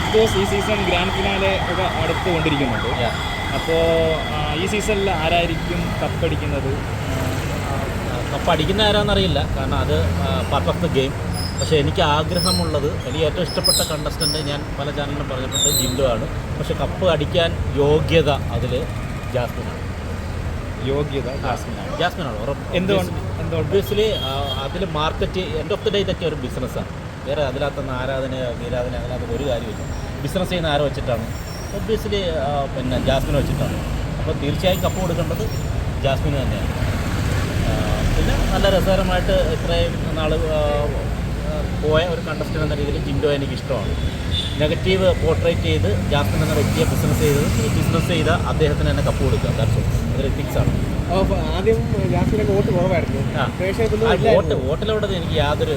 Big boss ഈ season grand finale ഒക്കെ അടുത്ത് കൊണ്ടിരിക്കുന്നുണ്ട്. അപ്പോൾ ഈ സീസണിൽ ആരായിരിക്കും കപ്പടിക്കുന്നത്? കപ്പടിക്കുന്ന ആരാന്നറിയില്ല കാരണം അത് പാർട്ട് ഓഫ് ദ ഗെയിം പക്ഷേ എനിക്ക് ആഗ്രഹമുള്ളത് എനിക്ക് ഏറ്റവും ഇഷ്ടപ്പെട്ട കണ്ടസ്റ്റന്റ് ഞാൻ പല ചാനലിലും പറഞ്ഞിട്ടുണ്ട് ജിൻഡു ആണ്. പക്ഷേ കപ്പ് അടിക്കാൻ യോഗ്യത അതിൽ ജാസ്മിനാണ്. യോഗ്യത ജാസ്മിനാണ്. ജാസ്മിനാണ് ഉറപ്പ്. എന്തുകൊണ്ട്? എന്തുകൊണ്ട്? ഒബ്വിയസ്ലി അതിൽ market end of the day ഇതൊക്കെ ഒരു ബിസിനസ്സാണ് വേറെ അതിനകത്തൊന്നും ആരാധന വീരാധന അതിനകത്ത് ഒരു കാര്യമില്ല ബിസിനസ് ചെയ്യുന്ന ആരെ വെച്ചിട്ടാണ്? ഒബ്വിയസ്ലി പിന്നെ ജാസ്മിനെ വെച്ചിട്ടാണ്. അപ്പോൾ തീർച്ചയായും കപ്പ് കൊടുക്കേണ്ടത് ജാസ്മിന് തന്നെയാണ്. പിന്നെ നല്ല രസകരമായിട്ട് ഇത്രയും നാൾ പോയ ഒരു കണ്ടസ്റ്റന്റ് എന്ന രീതിയിൽ ജിൻഡോ എനിക്ക് ഇഷ്ടമാണ് നെഗറ്റീവ് പോർട്രേറ്റ് ചെയ്ത് ജാസ്മിൻ എന്ന വ്യക്തിയെ ബിസിനസ് ചെയ്ത് ബിസിനസ് ചെയ്ത അദ്ദേഹത്തിന് തന്നെ കപ്പ് കൊടുക്കുക. ദാറ്റ്സ് അതൊരു എത്തിക്സ് ആണ്. ആദ്യം ജാസ്മിനൊക്കെ വോട്ട് കുറവായിരുന്നു. വോട്ട് എനിക്ക് യാതൊരു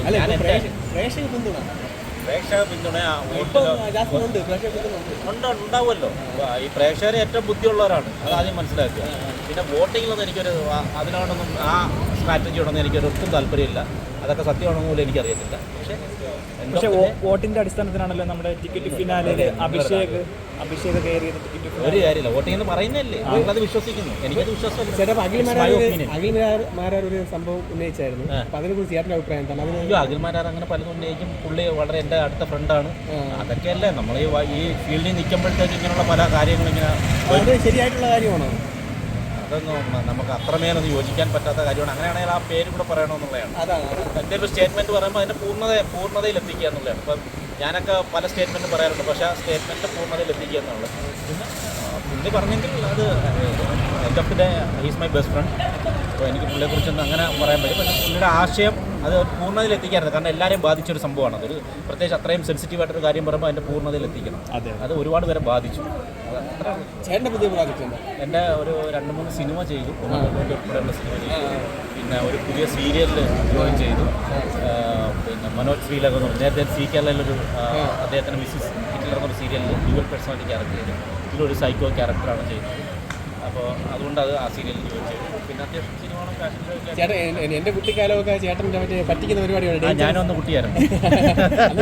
പ്രേക്ഷക പിന്തുണ. പ്രേക്ഷക പിന്തുണ ഉണ്ട് പ്രേക്ഷക പിന്തുണ ഉണ്ട്. ഉണ്ട് ഉണ്ടാവുമല്ലോ. ഈ പ്രേക്ഷകർ ഏറ്റവും ബുദ്ധിയുള്ളവരാണ്. അത് ആദ്യം മനസ്സിലാക്കുക പിന്നെ വോട്ടിങ്ങിലൊന്നും എനിക്കൊരു അതിനോടൊന്നും ആ സ്ട്രാറ്റജിയോടൊന്നും എനിക്ക് ഒട്ടും താല്പര്യമില്ല. അതൊക്കെ സത്യമാണെന്ന് പോലും എനിക്കറിയത്തില്ല. പക്ഷേ പക്ഷേ വോട്ടിന്റെ അടിസ്ഥാനത്തിലാണല്ലോ നമ്മുടെ ടിക്കറ്റ് ഫിനാലിൽ അഭിഷേക് അഭിഷേക് കയറിയത് ടിക്കറ്റ് ഒരു കാര്യമില്ല. വോട്ടിംഗ് എന്ന് പറയുന്നല്ലേ അത്. വിശ്വസിക്കുന്നു. എനിക്കത് വിശ്വാസമില്ല. ഒരു സംഭവം ഉന്നയിച്ചായിരുന്നു. അതിനെ കുറിച്ച് ചേട്ടന്റെ അഭിപ്രായം എന്താണ്? അതിന് അഖിൽമാരാർ അങ്ങനെ പലതും ഉന്നയിക്കും. പുള്ളി വളരെ എന്റെ അടുത്ത ഫ്രണ്ടാണ്. അതൊക്കെയല്ലേ. നമ്മൾ ഈ ഈ ഫീൽഡിൽ നിൽക്കുമ്പോഴത്തേക്ക് ഇങ്ങനെയുള്ള പല കാര്യങ്ങളും ഇങ്ങനെ ശരിയായിട്ടുള്ള കാര്യമാണോ? അതൊന്നും നമുക്ക് അത്രമേലൊന്നും യോജിക്കാൻ പറ്റാത്ത കാര്യമാണ്. അങ്ങനെയാണെങ്കിൽ ആ പേര് കൂടെ പറയണമെന്നുള്ളതാണ്. അതാണ് എന്റെ ഒരു സ്റ്റേറ്റ്മെന്റ് പറയുമ്പോൾ അതിന്റെ പൂർണത പൂർണതയിൽ എത്തിക്കുക എന്നുള്ളതാണ്. ഇപ്പം ഞാനൊക്കെ പല സ്റ്റേറ്റ്മെന്റ് പറയാറുണ്ട് പക്ഷേ ആ സ്റ്റേറ്റ്മെന്റ് പൂർണതയിൽ എത്തിക്കുക എന്നുള്ളത്. പിന്നെ പുള്ളി പറഞ്ഞെങ്കിൽ അത് എന്റെ of he's my best friend അപ്പോൾ എനിക്ക് പുള്ളിയെക്കുറിച്ചൊന്നും അങ്ങനെ പറയാൻ പറ്റും പക്ഷേ പുള്ളിയുടെ ആശയം അത് പൂർണതയിൽ എത്തിക്കാറുണ്ട് കാരണം എല്ലാവരെയും ബാധിച്ചൊരു സംഭവമാണ്. അതൊരു പ്രത്യേകിച്ച് അത്രയും സെൻസിറ്റീവ് ആയിട്ടൊരു കാര്യം പറയുമ്പോൾ അതിന്റെ പൂർണതയിൽ എത്തിക്കണം അതെ. അത് ഒരുപാട് പേരെ ബാധിച്ചു. അത് അത്ര ചേട്ടന്റെ പുതിയ പ്രോജക്റ്റ് എന്റെ ഒരു രണ്ട് മൂന്ന് സിനിമ ചെയ്തു. ഉൾപ്പെടെയുള്ള സിനിമ ചെയ്തു. പിന്നെ ഒരു പുതിയ സീരിയലിൽ ജോയിൻ ചെയ്തു. പിന്നെ മനോജ് ശ്രീലക എന്ന് പറഞ്ഞു. നേരത്തെ സി കേരളയിലൊരു അദ്ദേഹത്തിന്റെ മിസ്സിസ് ഹിറ്റ്ലർ എന്നൊരു സീരിയലിൽ ഡ്യൂവൽ പേഴ്സണാലിറ്റി ക്യാരക്ടർ ചെയ്തു. ഇതിലൊരു സൈക്കോ ക്യാരക്ടറാണ് ചെയ്യുന്നത് അപ്പോൾ അതുകൊണ്ട് അത് ആ സീരിയലിൽ ജോയിൻ ചെയ്തു. പിന്നെ അത്യാവശ്യം ഫാഷൻ ചേട്ടൻ എന്റെ കുട്ടിക്കാലമൊക്കെ ചേട്ടന്റെ മറ്റേ പറ്റിക്കുന്ന പരിപാടിയാണ്. ഞാനൊന്ന് കുട്ടിയായിരുന്നു.